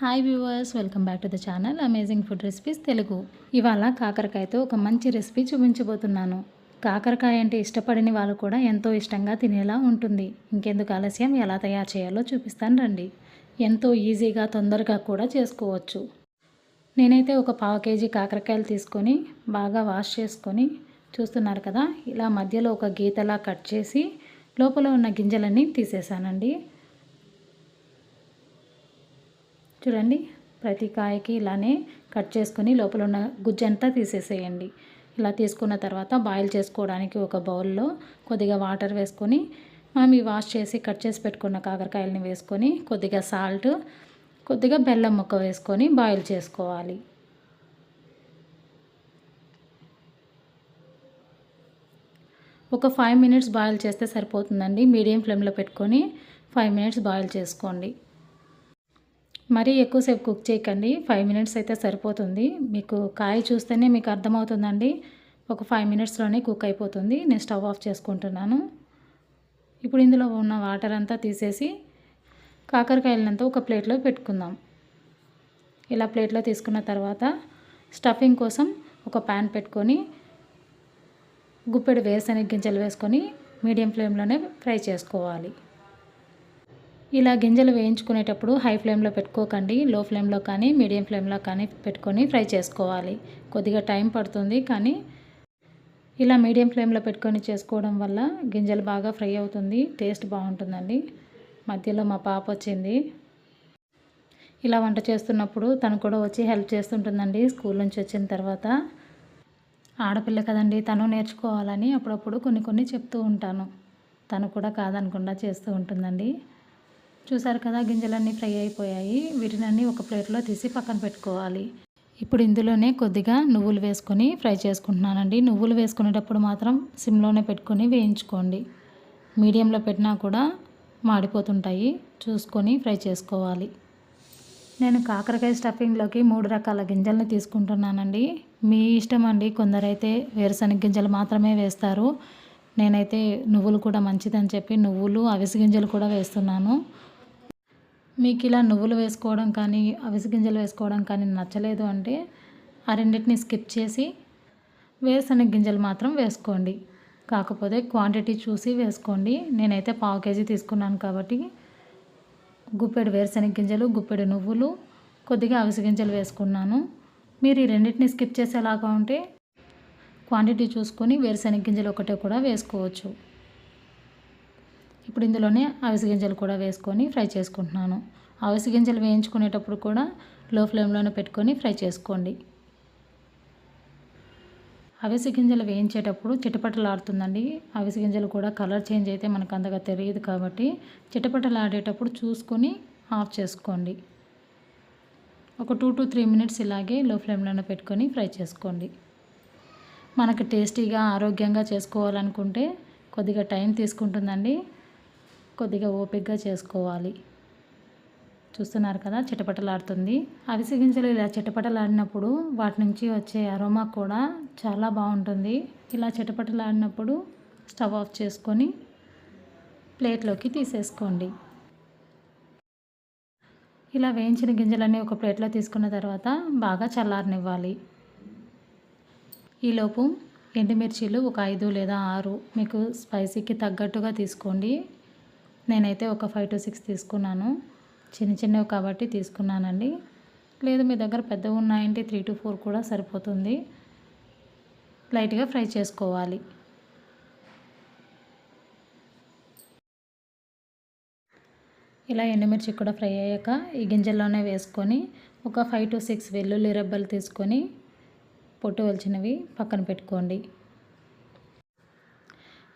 Hi viewers welcome back to the channel amazing food recipes Telugu ఇవాళ కాకరకాయతో ఒక మంచి రెసిపీ చూపించబోతున్నాను. కాకరకాయ అంటే ఇష్టపడిన వాళ్ళు కూడా ఎంతో ఇష్టంగా తినేలా ఉంటుంది. ఇంకెందుకు ఆలస్యం? ఎలా తయారు చేయాలో చూపిస్తాను రండి. ఎంతో ఈజీగా తొందరగా కూడా చేసుకోవచ్చు. నేనైతే ఒక పావు కేజీ కాకరకాయలు తీసుకొని బాగా వాష్ చేసుకొని చూస్తున్నారు కదా ఇలా మధ్యలో ఒక గీతలా కట్ చేసి లోపల ఉన్న గింజలన్నీ తీసేసానండి చూడండి ప్రతి కాయకి ఇలానే కట్ చేసుకొని లోపల ఉన్న గుజ్జంతా తీసేసేయండి. ఇలా తీసుకున్న తర్వాత బాయిల్ చేసుకోవడానికి ఒక బౌల్లో కొద్దిగా వాటర్ వేసుకొని మనం ఈ వాష్ చేసి కట్ చేసి పెట్టుకున్న కాకరకాయలని వేసుకొని కొద్దిగా సాల్ట్ కొద్దిగా బెల్లం ముక్క వేసుకొని బాయిల్ చేసుకోవాలి. ఒక ఫైవ్ మినిట్స్ బాయిల్ చేస్తే సరిపోతుందండి. మీడియం ఫ్లేమ్లో పెట్టుకొని ఫైవ్ మినిట్స్ బాయిల్ చేసుకోండి. మరీ ఎక్కువసేపు కుక్ చేయకండి. ఫైవ్ మినిట్స్ అయితే సరిపోతుంది. మీకు కాయ చూస్తేనే మీకు అర్థమవుతుందండి. ఒక ఫైవ్ మినిట్స్లోనే కుక్ అయిపోతుంది. నేను స్టవ్ ఆఫ్ చేసుకుంటున్నాను. ఇప్పుడు ఇందులో ఉన్న వాటర్ అంతా తీసేసి కాకరకాయలంతా ఒక ప్లేట్లో పెట్టుకుందాం. ఇలా ప్లేట్లో తీసుకున్న తర్వాత స్టఫింగ్ కోసం ఒక ప్యాన్ పెట్టుకొని గుప్పెడు వేరుశనగ గింజలు వేసుకొని మీడియం ఫ్లేమ్లోనే ఫ్రై చేసుకోవాలి. ఇలా గింజలు వేయించుకునేటప్పుడు హై ఫ్లేమ్లో పెట్టుకోకండి లో ఫ్లేమ్లో కానీ మీడియం ఫ్లేమ్లో కానీ పెట్టుకొని ఫ్రై చేసుకోవాలి. కొద్దిగా టైం పడుతుంది కానీ ఇలా మీడియం ఫ్లేమ్లో పెట్టుకొని చేసుకోవడం వల్ల గింజలు బాగా ఫ్రై అవుతుంది టేస్ట్ బాగుంటుందండి. మధ్యలో మా పాప వచ్చింది. ఇలా వంట చేస్తున్నప్పుడు తను కూడా వచ్చి హెల్ప్ చేస్తుంటుందండి స్కూల్ నుంచి వచ్చిన తర్వాత. ఆడపిల్ల కదండి తను నేర్చుకోవాలని అప్పుడప్పుడు కొన్ని కొన్ని చెప్తూ ఉంటాను. తను కూడా కాదనకుండా చేస్తూ ఉంటుందండి. చూసారు కదా గింజలన్నీ ఫ్రై అయిపోయాయి. వీటినన్నీ ఒక ప్లేట్లో తీసి పక్కన పెట్టుకోవాలి. ఇప్పుడు ఇందులోనే కొద్దిగా నువ్వులు వేసుకొని ఫ్రై చేసుకుంటున్నానండి. నువ్వులు వేసుకునేటప్పుడు మాత్రం సిమ్లోనే పెట్టుకొని వేయించుకోండి. మీడియంలో పెట్టినా కూడా మాడిపోతుంటాయి. చూసుకొని ఫ్రై చేసుకోవాలి. నేను కాకరకాయ స్టఫింగ్లోకి మూడు రకాల గింజలను తీసుకుంటున్నానండి. మీ ఇష్టం అండి. కొందరైతే వేరుశనగ గింజలు మాత్రమే వేస్తారు. నేనైతే నువ్వులు కూడా మంచిదని చెప్పి నువ్వులు అవిసి గింజలు కూడా వేస్తున్నాను. మీకు ఇలా నువ్వులు వేసుకోవడం కానీ అవిసి గింజలు వేసుకోవడం కానీ నచ్చలేదు అంటే ఆ రెండింటిని స్కిప్ చేసి వేరుశనగ గింజలు మాత్రం వేసుకోండి. కాకపోతే క్వాంటిటీ చూసి వేసుకోండి. నేనైతే పావు కేజీ తీసుకున్నాను కాబట్టి గుప్పెడు వేరుశనగ గింజలు గుప్పెడు నువ్వులు కొద్దిగా అవిసి గింజలు వేసుకున్నాను. మీరు ఈ రెండింటిని స్కిప్ చేసేలాగా ఉంటే క్వాంటిటీ చూసుకొని వేరుశనగ గింజలు ఒకటే కూడా వేసుకోవచ్చు. ఇప్పుడు ఇందులోనే అవిసి గింజలు కూడా వేసుకొని ఫ్రై చేసుకుంటున్నాను. అవిసి గింజలు వేయించుకునేటప్పుడు కూడా లో ఫ్లేమ్లోనే పెట్టుకొని ఫ్రై చేసుకోండి. అవిసి గింజలు వేయించేటప్పుడు చిటపటలాడుతుందండి. అవిసి గింజలు కూడా కలర్ చేంజ్ అయితే మనకు అంతగా తెలియదు కాబట్టి చిటపటలాడేటప్పుడు చూసుకొని ఆఫ్ చేసుకోండి. ఒక టూ టు త్రీ మినిట్స్ ఇలాగే లో ఫ్లేమ్లోనే పెట్టుకొని ఫ్రై చేసుకోండి. మనకు టేస్టీగా ఆరోగ్యంగా చేసుకోవాలనుకుంటే కొద్దిగా టైం తీసుకుంటుందండి. కొద్దిగా ఓపికగా చేసుకోవాలి. చూస్తున్నారు కదా చిటపటలాడుతుంది. అవిసి గింజలు ఇలా చిటపటలాడినప్పుడు వాటి నుంచి వచ్చే అరోమా కూడా చాలా బాగుంటుంది. ఇలా చిటపటలాడినప్పుడు స్టవ్ ఆఫ్ చేసుకొని ప్లేట్లోకి తీసేసుకోండి. ఇలా వేయించిన గింజలన్నీ ఒక ప్లేట్లో తీసుకున్న తర్వాత బాగా చల్లారనివ్వాలి. ఈలోపు ఎండుమిర్చీలు ఒక ఐదు లేదా ఆరు మీకు స్పైసీకి తగ్గట్టుగా తీసుకోండి. నేనైతే ఒక ఫైవ్ టు సిక్స్ తీసుకున్నాను. చిన్న చిన్నవి కాబట్టి తీసుకున్నానండి. లేదు మీ దగ్గర పెద్దవి ఉన్నాయంటే త్రీ టు ఫోర్ కూడా సరిపోతుంది. లైట్గా ఫ్రై చేసుకోవాలి. ఇలా ఎండుమిర్చి కూడా ఫ్రై అయ్యాక ఈ గింజల్లోనే వేసుకొని ఒక ఫైవ్ టు సిక్స్ వెల్లుల్లి రెబ్బలు తీసుకొని పొట్టు వలిచినవి పక్కన పెట్టుకోండి.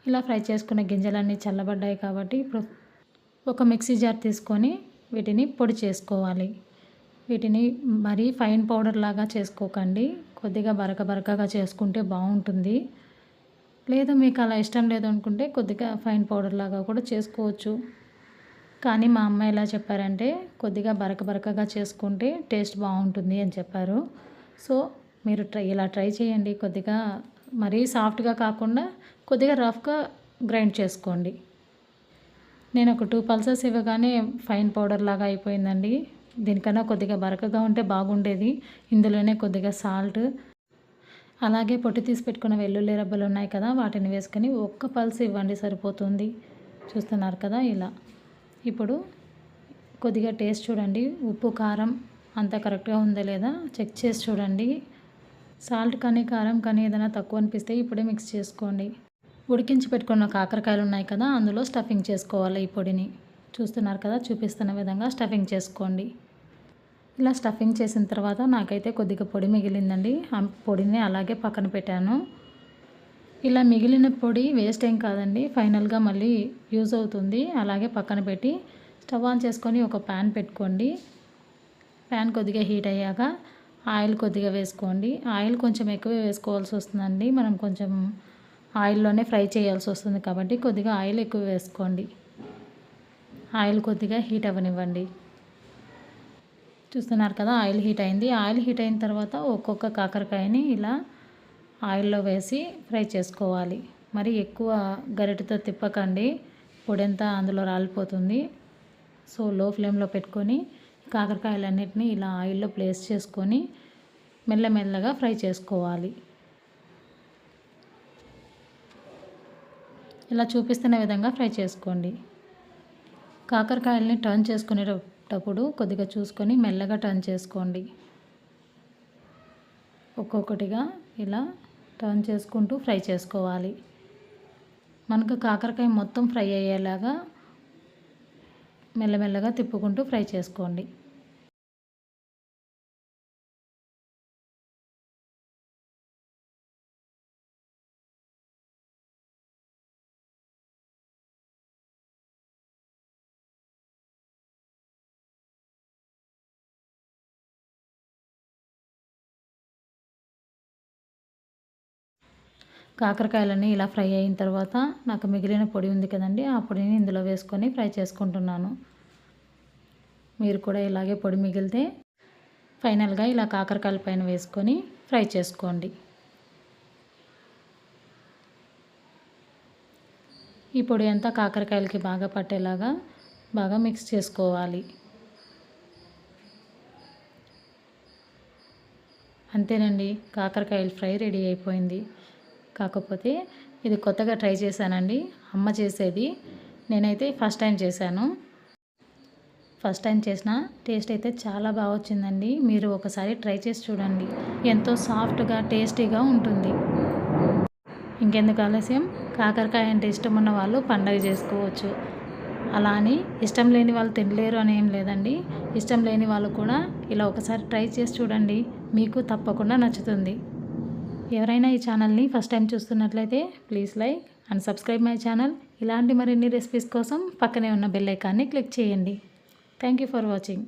ఇలా ఫ్రై చేసుకున్న గింజలన్నీ చల్లబడ్డాయి కాబట్టి ఇప్పుడు ఒక మిక్సీ జార్ తీసుకొని వీటిని పొడి చేసుకోవాలి. వీటిని మరీ ఫైన్ పౌడర్ లాగా చేసుకోకండి. కొద్దిగా బరక బరకగా చేసుకుంటే బాగుంటుంది. లేదు మీకు అలా ఇష్టం లేదు అనుకుంటే కొద్దిగా ఫైన్ పౌడర్ లాగా కూడా చేసుకోవచ్చు. కానీ మా అమ్మ ఎలా చెప్పారంటే కొద్దిగా బరక బరకగా చేసుకుంటే టేస్ట్ బాగుంటుంది అని చెప్పారు. సో మీరు ట్రై ఇలా ట్రై చేయండి. కొద్దిగా మరీ సాఫ్ట్గా కాకుండా కొద్దిగా రఫ్గా గ్రైండ్ చేసుకోండి. నేను ఒక టూ పల్సెస్ ఇవ్వగానే ఫైన్ పౌడర్ లాగా అయిపోయిందండి. దీనికన్నా కొద్దిగా బరకగా ఉంటే బాగుండేది. ఇందులోనే కొద్దిగా సాల్ట్ అలాగే పొట్టి తీసి పెట్టుకున్న వెల్లుల్లి రబ్బలు ఉన్నాయి కదా వాటిని వేసుకొని ఒక్క పల్స్ ఇవ్వండి సరిపోతుంది. చూస్తున్నారు కదా ఇలా. ఇప్పుడు కొద్దిగా టేస్ట్ చూడండి. ఉప్పు కారం అంత కరెక్ట్గా ఉందా లేదా చెక్ చేసి చూడండి. సాల్ట్ కానీ కారం కానీ ఏదైనా తక్కువ అనిపిస్తే ఇప్పుడే మిక్స్ చేసుకోండి. ఉడికించి పెట్టుకున్న కాకరకాయలు ఉన్నాయి కదా అందులో స్టఫింగ్ చేసుకోవాలి ఈ పొడిని. చూస్తున్నారు కదా చూపిస్తున్న విధంగా స్టఫింగ్ చేసుకోండి. ఇలా స్టఫింగ్ చేసిన తర్వాత నాకైతే కొద్దిగా పొడి మిగిలిందండి. ఆ పొడిని అలాగే పక్కన పెట్టాను. ఇలా మిగిలిన పొడి వేస్ట్ ఏం కాదండి ఫైనల్గా మళ్ళీ యూజ్ అవుతుంది. అలాగే పక్కన పెట్టి స్టవ్ ఆన్ చేసుకొని ఒక ప్యాన్ పెట్టుకోండి. ప్యాన్ కొద్దిగా హీట్ అయ్యాక ఆయిల్ కొద్దిగా వేసుకోండి. ఆయిల్ కొంచెం ఎక్కువ వేసుకోవాల్సి వస్తుందండి. మనం కొంచెం ఆయిల్లోనే ఫ్రై చేయాల్సి వస్తుంది కాబట్టి కొద్దిగా ఆయిల్ ఎక్కువ వేసుకోండి. ఆయిల్ కొద్దిగా హీట్ అవ్వనివ్వండి. చూస్తున్నారు కదా ఆయిల్ హీట్ అయింది. ఆయిల్ హీట్ అయిన తర్వాత ఒక్కొక్క కాకరకాయని ఇలా ఆయిల్లో వేసి ఫ్రై చేసుకోవాలి. మరి ఎక్కువ గరిటెతో తిప్పకండి. పొడంతా అందులో రాలిపోతుంది. సో లో ఫ్లేమ్లో పెట్టుకొని కాకరకాయలన్నిటిని ఇలా ఆయిల్లో ప్లేస్ చేసుకొని మెల్లమెల్లగా ఫ్రై చేసుకోవాలి. ఇలా చూపిస్తున్న విధంగా ఫ్రై చేసుకోండి. కాకరకాయలని టర్న్ చేసుకునేటప్పుడు కొద్దిగా చూసుకొని మెల్లగా టర్న్ చేసుకోండి. ఒక్కొక్కటిగా ఇలా టర్న్ చేసుకుంటూ ఫ్రై చేసుకోవాలి. మనకు కాకరకాయ మొత్తం ఫ్రై అయ్యేలాగా మెల్లమెల్లగా తిప్పుకుంటూ ఫ్రై చేసుకోండి. కాకరకాయలన్నీ ఇలా ఫ్రై అయిన తర్వాత నాకు మిగిలిన పొడి ఉంది కదండి ఆ పొడిని ఇందులో వేసుకొని ఫ్రై చేసుకుంటున్నాను. మీరు కూడా ఇలాగే పొడి మిగిలితే ఫైనల్గా ఇలా కాకరకాయల పైన వేసుకొని ఫ్రై చేసుకోండి. ఈ పొడి అంతా కాకరకాయలకి బాగా పట్టేలాగా బాగా మిక్స్ చేసుకోవాలి. అంతేనండి కాకరకాయల ఫ్రై రెడీ అయిపోయింది. కాకపోతే ఇది కొత్తగా ట్రై చేశానండి. అమ్మ చేసేది. నేనైతే ఫస్ట్ టైం చేశాను. ఫస్ట్ టైం చేసిన టేస్ట్ అయితే చాలా బాగా వచ్చిందండి. మీరు ఒకసారి ట్రై చేసి చూడండి. ఎంతో సాఫ్ట్గా టేస్టీగా ఉంటుంది. ఇంకెందుకు ఆలస్యం? కాకరకాయ అంటే ఇష్టం ఉన్న వాళ్ళు పండగ చేసుకోవచ్చు. అలా అని ఇష్టం లేని వాళ్ళు తినలేరు అని ఏం లేదండి. ఇష్టం లేని వాళ్ళు కూడా ఇలా ఒకసారి ట్రై చేసి చూడండి. మీకు తప్పకుండా నచ్చుతుంది. ఎవరైనా ఈ ఛానల్ని ఫస్ట్ టైం చూస్తున్నట్లయితే please like and subscribe my channel. ఇలాంటి మరిన్ని రెసిపీస్ కోసం పక్కనే ఉన్న బెల్ ఐకాన్ని క్లిక్ చేయండి. Thank you for watching